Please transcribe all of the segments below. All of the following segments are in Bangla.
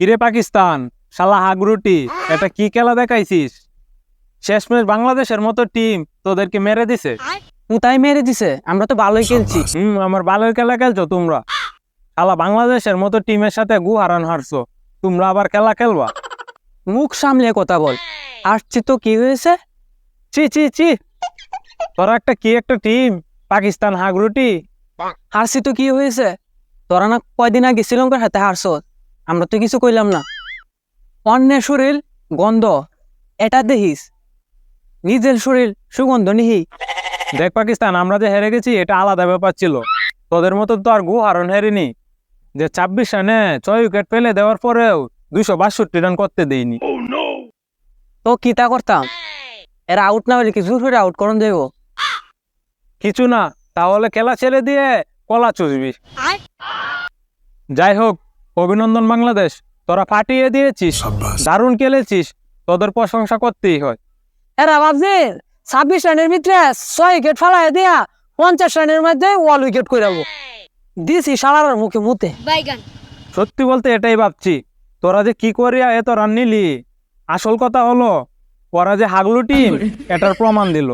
কিরে পাকিস্তান শালা হাগরুটি এটা কি খেলা দেখাইছিস? শেষমেশ বাংলাদেশের মতো টিম তোদেরকে মেরে দিছে? কোথায় মেরে দিছে? আমরা তো ভালোই খেলছি। হুম আমার ভালোই খেলা খেলছো তোমরা। শালা বাংলাদেশের মতো টিমের সাথে গু হারান হারছো। তোমরা আবার খেলা খেলবা? মুখ সামলে কথা বল। আসছি তো কি হয়েছে? চি চি চি তোরা একটা কি একটা টিম পাকিস্তান হাগরুটি। হারছি তো কি হয়েছে? তোরা না কয়দিন আগে শ্রীলঙ্কার হাতে হারছ? আমরা তো কিছু কইলাম না। অন্যের শরীর গন্ধ এটা দেখিস নিজের শরীর সুগন্ধ নিহি। দেখ পাকিস্তান আমরা যে হেরে গেছি এটা আলাদা ব্যাপার ছিল। তোদের মতো তো আর গু হারন হেরেনি। যে ছাব্বিশ রানে ছয় উইকেট ফেলে দেওয়ার পরেও দুইশো বাষট্টি রান করতে দেইনি তো কি তা করতাম? এরা আউট না হলে কি জোর করে আউট করন দেবো কিছু না তাহলে খেলা ছেড়ে দিয়ে কলা চুষবি। যাই হোক অভিনন্দন বাংলাদেশ তোরা ফাটিয়ে দিয়েছিস দারুণ খেলেছিস তোদের প্রশংসা করতেই হয়। এরা ভাবছে ছাব্বিশ রানের ভিতরে ছয় উইকেট ফেলাই দিয়া পঞ্চাশ রানের মধ্যে ওয়াল উইকেট করে যাব দিছি সালার মুখে মুতে। সত্যি বলতে এটাই ভাবছি তোরা যে কি করিয়া এত রান নিলি? আসল কথা হলো ওরা যে হাগলু টিম এটার প্রমাণ দিল।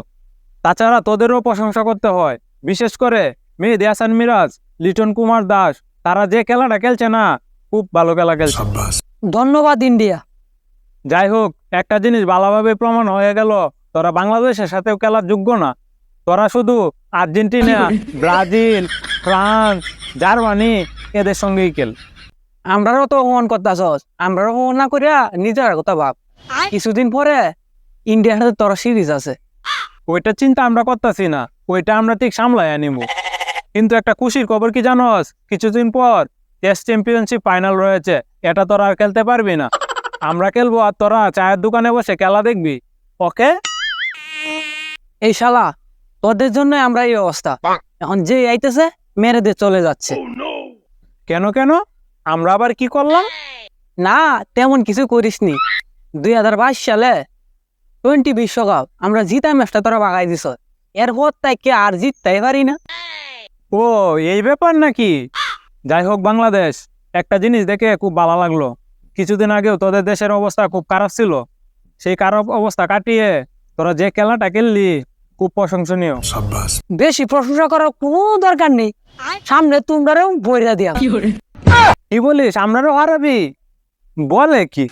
তাছাড়া তোদেরও প্রশংসা করতে হয়। বিশেষ করে মেহেদি হাসান মিরাজ লিটন কুমার দাস তারা যে খেলাটা খেলছে না খুব ভালো খেলা খেলছে। ধন্যবাদ ইন্ডিয়া। যাই হোক একটা জিনিস ভালোভাবে প্রমাণ হয়ে গেল তোরা বাংলাদেশের সাথেও খেলার যোগ্য না। তোরা শুধু আর্জেন্টিনা ব্রাজিল ফ্রান্স জার্মানি এদের সঙ্গেই খেল। আমরাও তো অপমান করতেছস। আমরাও অপমান না করিয়া নিজের কথা ভাব। কিছুদিন পরে ইন্ডিয়ার হাতে তোর সিরিজ আছে। ওইটা চিন্তা আমরা করতেছি না ওইটা আমরা ঠিক সামলাই আনিব কিন্তু একটা খুশির খবর কি জানোস? কিছুদিন পর টেস্ট চ্যাম্পিয়নশিপ ফাইনাল রয়েছে। এটা তোরা আর খেলতে পারবি না। আমরা খেলব আর তোরা চায়ের দোকানে বসে খেলা দেখবি। ওকে? এই শালা তোদের জন্য আমরা এই অবস্থা। এখন যে আইতেছে মেরে দিয়ে চলে যাচ্ছে। কেন কেন? আমরা আবার কি করলাম? না তেমন কিছু করিসনি। দুই হাজার বাইশ সালে টোয়েন্টি বিশ্বকাপ আমরা জিতা ম্যাচটা তোরা বাগাই দিস এরপর তাই কে আর জিততেই পারি না? ও এই ব্যাপার নাকি? যাই হোক বাংলাদেশ একটা জিনিস দেখে খুব ভালো লাগল। কিছুদিন আগেও তোদের দেশের অবস্থা খুব খারাপ ছিল। সেই খারাপ অবস্থা কাটিয়ে তোরা যে খেলাটা খেললি খুব প্রশংসনীয়। বেশি প্রশংসা করার কোনো দরকার নেই। সামনে তোমরাও বইরা দিয়া। কি বলিস? আমরাও হারাবি। বলে কি?